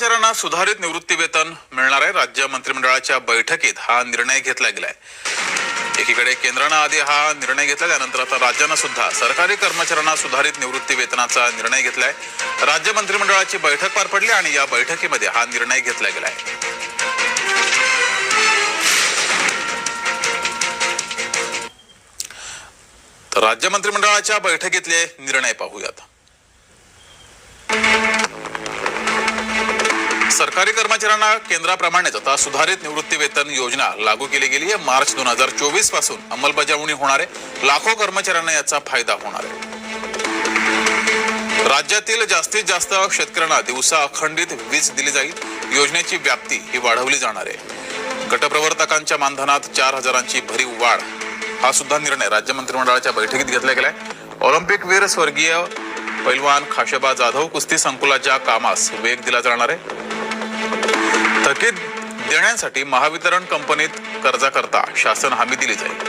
कर्मचाऱ्यांना सुधारित निवृत्ती वेतन मिळणार आहे. राज्य मंत्रिमंडळाच्या बैठकीत हा निर्णय घेतला गेलाय. एकीकडे केंद्रानं आधी हा निर्णय घेतला त्यानंतर आता राज्यानं सुद्धा सरकारी कर्मचाऱ्यांना सुधारित निवृत्ती वेतनाचा निर्णय घेतलाय. राज्य मंत्रिमंडळाची बैठक पार पडली आणि या बैठकीमध्ये हा निर्णय घेतला गेलाय. तर राज्य मंत्रिमंडळाच्या बैठकीतले निर्णय पाहूयात. सरकारी कर्मचाऱ्यांना केंद्राप्रमाणेच आता सुधारित निवृत्ती वेतन योजना लागू केली गेली आहे. मार्च दोन हजार चोवीसपासून अंमलबजावणी होणार आहे. लाखो कर्मचाऱ्यांना याचा फायदा होणार आहे. राज्यातील जास्तीत जास्त शेतकऱ्यांना दिवसा अखंडित वीज दिली जाईल. योजनेची व्याप्ती ही वाढवली जाणार आहे. गटप्रवर्तकांच्या मानधनात चार हजारांची भरीव वाढ. हा सुद्धा निर्णय राज्य मंत्रिमंडळाच्या बैठकीत घेतला गेलाय. ऑलिम्पिक वीर स्वर्गीय पैलवान खाशबा जाधव कुस्ती संकुलाच्या कामास वेग दिला जाणार आहे. थकीत देण्यासाठी महावितरण कंपनीत कर्जाकरता शासन हमी दिली जाईल.